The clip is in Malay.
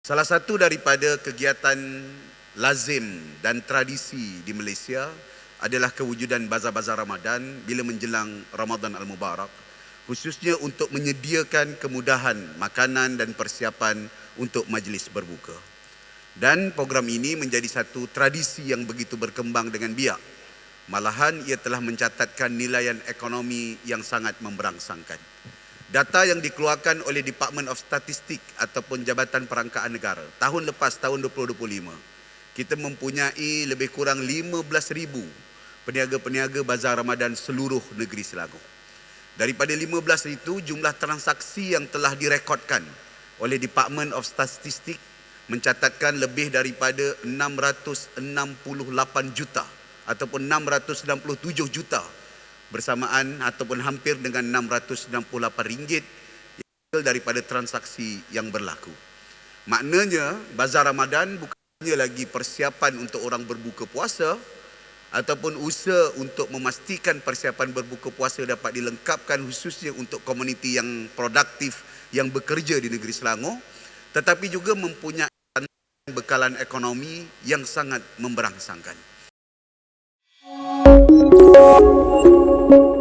Salah satu daripada kegiatan lazim dan tradisi di Malaysia adalah kewujudan bazar-bazar Ramadan bila menjelang Ramadan Al-Mubarak khususnya untuk menyediakan kemudahan makanan dan persiapan untuk majlis berbuka. Dan program ini menjadi satu tradisi yang begitu berkembang dengan biak. Malahan ia telah mencatatkan nilaian ekonomi yang sangat memberangsangkan. Data yang dikeluarkan oleh Department of Statistik ataupun Jabatan Perangkaan Negara tahun lepas tahun 2025 kita mempunyai lebih kurang 15,000 peniaga-peniaga bazar Ramadan seluruh negeri Selangor. Daripada 15 itu jumlah transaksi yang telah direkodkan oleh Department of Statistik mencatatkan lebih daripada 668 juta ataupun 697 juta bersamaan ataupun hampir dengan 668 ringgit yang daripada transaksi yang berlaku. Maknanya bazar Ramadan bukannya lagi persiapan untuk orang berbuka puasa ataupun usaha untuk memastikan persiapan berbuka puasa dapat dilengkapkan khususnya untuk komuniti yang produktif yang bekerja di negeri Selangor tetapi juga mempunyai bekalan ekonomi yang sangat memberangsangkan. Música